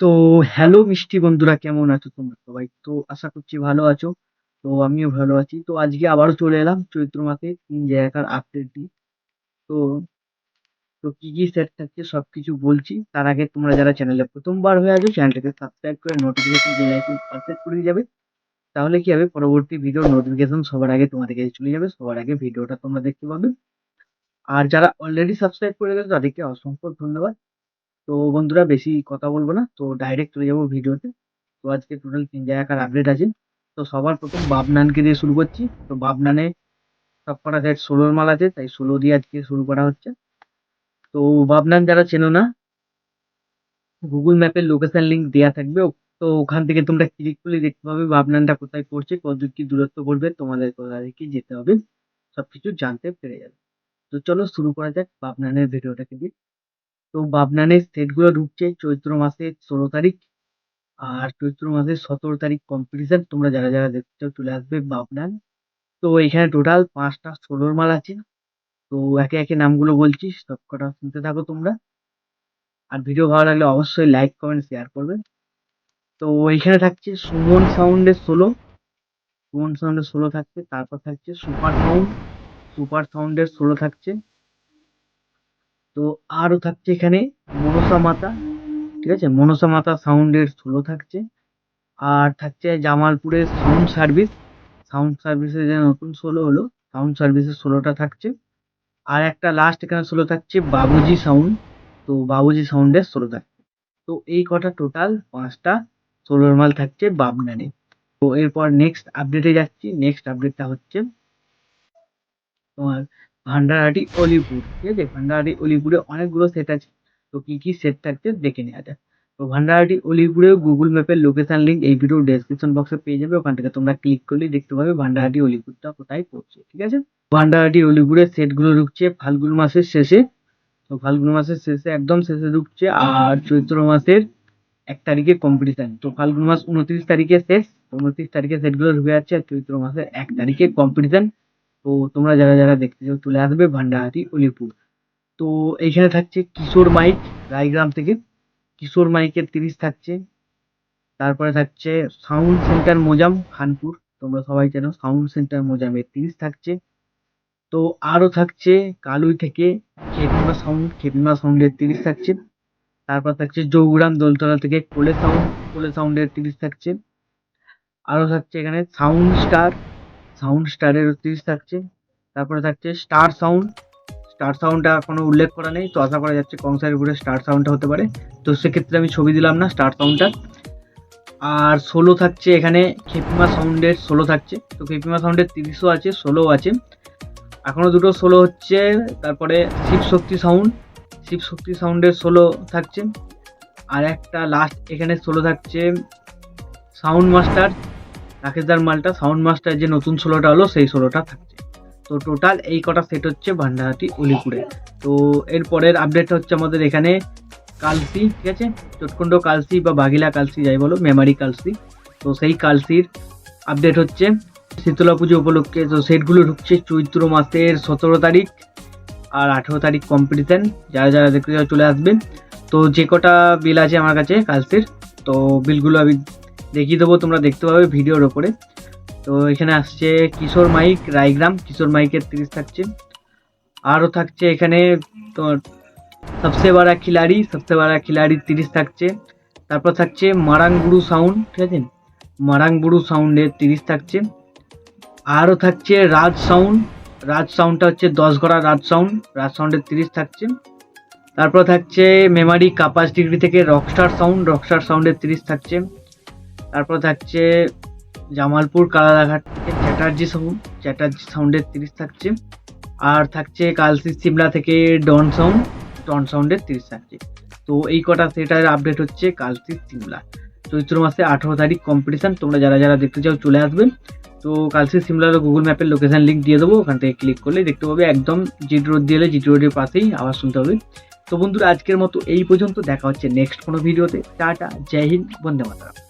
তো হ্যালো মিষ্টি বন্ধুরা, কেমন আছো তোমরা সবাই? তো আশা করছি ভালো আছো, তো আমিও ভালো আছি। তো আজকে আবারও চলে এলাম চৈত্র মাসে, তিন জায়গার আপডেট দিই তো তো কি কি সেট থাকছে সব কিছু বলছি। তার আগে তোমরা যারা চ্যানেলে প্রথমবার হয়ে আছো চ্যানেলটাকে সাবস্ক্রাইব করে নোটিফিকেশন বেল আইকন পারফেক্ট করে দিয়ে যাবে। তাহলে কি হবে, পরবর্তী ভিডিওর নোটিফিকেশন সবার আগে তোমাদের কাছে চলে যাবে, সবার আগে ভিডিওটা তোমরা দেখতে পাবে। আর যারা অলরেডি সাবস্ক্রাইব করে গেছো, তাদেরকে অসংখ্য ধন্যবাদ। তো বন্ধুরা বেশি কথা বলব না, তো ডাইরেক্ট চলে যাব ভিডিওতে। তো আজকে টোটাল তিন জায়গাকার আপডেট আছে। তো সবার প্রথম বাবনানকে দিয়ে শুরু করছি। তো বাবনানে সব কটা সেট ষোলোর মাল আছে, তাই ষোলো দিয়ে আজকে শুরু করা হচ্ছে। তো বাবনান যারা চেনো না গুগল ম্যাপের লোকেশন লিঙ্ক দেওয়া থাকবে। তো ওখান থেকে তোমরা ক্লিক করলে দেখতে পাবে বাবনানটা কোথায় পড়ছে, কত কি দূরত্ব পড়বে, তোমাদের কোথা থেকে যেতে হবে সব কিছু জানতে পেরে যাবে। তো চলো শুরু করা যাক বাবনানের ভিডিওটাকে দিয়ে। তো বাবনানের সেটগুলো ঢুকছে চৈত্র মাসের ষোলো তারিখ আর চৈত্র মাসের সতেরো তারিখ কম্পিটিশন তোমরা যারা যারা দেখতে চাও চলে আসবে বাবনান তো এখানে টোটাল পাঁচটা ষোলোর মাল আছে। তো একে একে নামগুলো বলছি সব কটা শুনতে থাকো তোমরা। আর ভিডিও ভালো লাগলে অবশ্যই লাইক কমেন্ট শেয়ার করবে। তো এইখানে থাকছে সুমন সাউন্ডের ষোলো। সুমন সাউন্ডের ষোলো থাকছে, তারপর থাকছে সুপার সাউন্ড সুপার সাউন্ডের ষোলো থাকছে। তো আরও থাকছে এখানে মনসা মাতা, ঠিক আছে? মনসা মাতা সাউন্ডের ষোলো থাকছে। আর থাকছে জামালপুরের সাউন্ড সার্ভিস সাউন্ড সার্ভিসের যে নতুন সোলো হলো সাউন্ড সার্ভিসের ষোলোটা থাকছে। আর একটা লাস্ট এখানে সোলো থাকছে বাবুজি সাউন্ড তো বাবুজি সাউন্ডের সোলো থাকছে। তো এই কটা টোটাল পাঁচটা সোলোর মাল থাকছে বাবনানে। তো এরপর নেক্সট আপডেটে যাচ্ছি। নেক্সট আপডেটটা হচ্ছে তোমার ভান্ডারহাটি অলিপুর ঠিক আছে ভান্ডারহাটি অলিপুরে অনেকগুলো সেট আছে। তো কি কি সেট থাকছে দেখে নেওয়া যাক। তো ভান্ডারহাটি অলিপুরে গুগল ম্যাপের লোকেশন লিঙ্ক এই ভিডিও ডেসক্রিপশন বক্সে পেয়ে যাবে। ওখান থেকে তোমরা ক্লিক করলেই দেখতে পাবে ভান্ডারহাটি অলিপুরটা কোথায় পড়ছে, ঠিক আছে? ভান্ডারহাটি অলিপুরের সেটগুলো ঢুকছে ফাল্গুন মাসের শেষে। তো ফাল্গুন মাসের শেষে একদম শেষে ঢুকছে আর চৈত্র মাসের এক তারিখে কম্পিটিশন তো ফাল্গুন মাস উনত্রিশ তারিখে শেষ। উনত্রিশ তারিখে সেটগুলো ঢুকে যাচ্ছে আর চৈত্র মাসের এক তারিখে কম্পিটিশন তো তোমরা যারা যারা দেখতে চাও চলে আসবে ভান্ডারহাটি অলিপুর তো এইখানে থাকছে কিশোর মাইক রায়গ্রাম থেকে। কিশোর মাইকের তিরিশ থাকছে। তারপরে থাকছে সাউন্ড সেন্টার মোজাম খানপুর। তোমরা সবাই জানো সাউন্ড সেন্টার মোজামের তিরিশ থাকছে। তো আরও থাকছে কালুই থেকে খেপিমা সাউন্ড, খেপিমা সাউন্ডের তিরিশ থাকছে। তারপর থাকছে জৌগ্রাম দোলতলা থেকে কোলে সাউন্ড, কোলে সাউন্ডের তিরিশ থাকছে। আরও থাকছে এখানে সাউন্ড স্টার সাউন্ড স্টারের তিরিশ থাকছে। তারপরে থাকছে স্টার সাউন্ড স্টার সাউন্ডটা কোনো উল্লেখ করা নেই, তো আশা করা যাচ্ছে কংসারিপুরে স্টার সাউন্ডটা হতে পারে। তো সেক্ষেত্রে আমি ছবি দিলাম না স্টার সাউন্ডটা আর ষোলো থাকছে এখানে খেপিমা সাউন্ডের ষোলো থাকছে। তো খেপিমা সাউন্ডের তিরিশও আছে ষোলোও আছে। এখনও দুটো ষোলো হচ্ছে, তারপরে শিব শক্তি সাউন্ড শিব শক্তি সাউন্ডের ষোলো থাকছে। আর একটা লাস্ট এখানে ষোলো থাকছে সাউন্ড মাস্টার রাকেশদার মালটা সাউন্ড মাস্টার যে নতুন ষোলোটা হলো, সেই ষোলোটা থাকছে। তো টোটাল এই কটা সেট হচ্ছে ভান্ডারহাটি অলিপুরে তো এরপরের আপডেট হচ্ছে আমাদের এখানে কালসি, ঠিক আছে? চটকুণ্ড কালসি বা বাঘিলা কালসি যাই বলো মেমারি কালসি। তো সেই কালসির আপডেট হচ্ছে শীতলা পুজো উপলক্ষে। তো সেটগুলো ঢুকছে চৈত্র মাসের সতেরো তারিখ আর আঠেরো তারিখ কম্পিটিশান যারা যারা দেখতে চলে আসবেন। তো যে কটা বিল আছে আমার কাছে কালসির, তো বিলগুলো আমি দেখিয়ে দেবো, তোমরা দেখতে পাবে ভিডিওর ওপরে। তো এখানে আসছে কিশোর মাইক, রায়গ্রাম, কিশোর মাইকের তিরিশ থাকছে। আরও থাকছে এখানে তোমার সবসে বড়া খিলাড়ি সবসে বড়া খিলাড়ি তিরিশ থাকছে। তারপর থাকছে মারাংগুড়ু সাউন্ড, ঠিক আছে? মারাংগুড়ু সাউন্ডের তিরিশ থাকছে। আরও থাকছে রাজ সাউন্ড, রাজ সাউন্ডটা হচ্ছে দশ গড়া রাজ সাউন্ড, রাজ সাউন্ডের তিরিশ থাকছে। তারপর থাকছে মেমারি কাপাস ডিগ্রি থেকে রকস্টার সাউন্ড, রকস্টার সাউন্ডের তিরিশ থাকছে। তারপর থাকছে জামালপুর, কালারাঘাট থেকে চ্যাটার্জি সাউন্ড চ্যাটার্জি সাউন্ডের তিরিশ থাকছে। আর থাকছে কালসি সিমলা থেকে ডন সাউন্ড ডন সাউন্ডের তিরিশ থাকছে। তো এই কটা সেটার আপডেট হচ্ছে কালসি সিমলা। চৈত্র মাসে আঠেরো তারিখ কম্পিটিশান তোমরা যারা যারা দেখতে চাও চলে আসবে। তো কালসি সিমলার গুগল ম্যাপের লোকেশান লিঙ্ক দিয়ে দেবো, ওখান থেকে ক্লিক করলে দেখতে পাবে। একদম জিটি রোড দিয়ে এলে, জিটি রোডের পাশেই আওয়াজ শুনতে হবে তো বন্ধুরা, আজকের মতো এই পর্যন্ত। দেখা হচ্ছে নেক্সট কোনো ভিডিওতে টাটা, জয় হিন্দ, বন্দে মাতারাম।